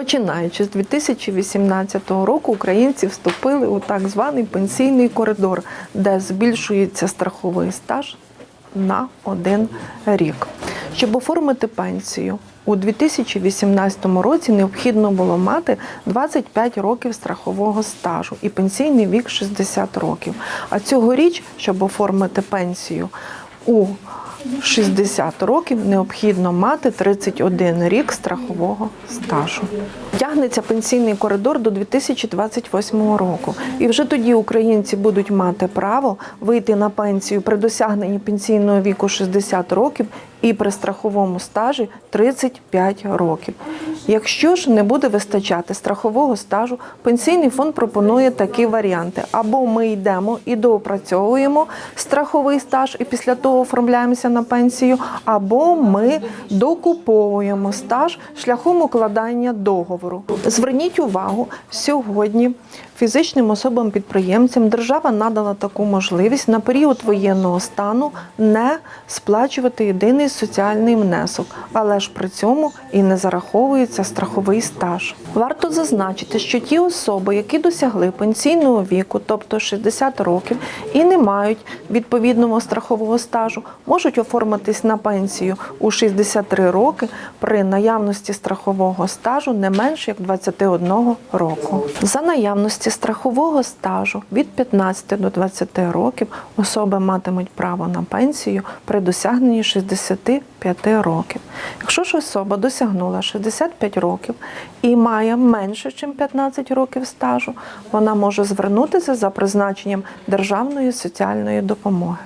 Починаючи з 2018 року, українці вступили у так званий пенсійний коридор, де збільшується страховий стаж на один рік. Щоб оформити пенсію у 2018 році необхідно було мати 25 років страхового стажу і пенсійний вік 60 років. А цьогоріч, щоб оформити пенсію у 60 років необхідно мати 31 рік страхового стажу. Тягнеться пенсійний коридор до 2028 року. І вже тоді українці будуть мати право вийти на пенсію при досягненні пенсійного віку 60 років і при страховому стажі 35 років. Якщо ж не буде вистачати страхового стажу, пенсійний фонд пропонує такі варіанти: або ми йдемо і доопрацьовуємо страховий стаж, і після того оформляємося на пенсію, або ми докуповуємо стаж шляхом укладання договору. Зверніть увагу, сьогодні фізичним особам-підприємцям держава надала таку можливість на період воєнного стану не сплачувати єдиний соціальний внесок, але ж при цьому і не зараховується страховий стаж. Варто зазначити, що ті особи, які досягли пенсійного віку, тобто 60 років, і не мають відповідного страхового стажу, можуть оформитись на пенсію у 63 роки при наявності страхового стажу не менше як 21 року. За наявності страхового стажу від 15 до 20 років особи матимуть право на пенсію при досягненні 65 років. Якщо ж особа досягнула 65 років і має менше, ніж 15 років стажу, вона може звернутися за призначенням державної соціальної допомоги.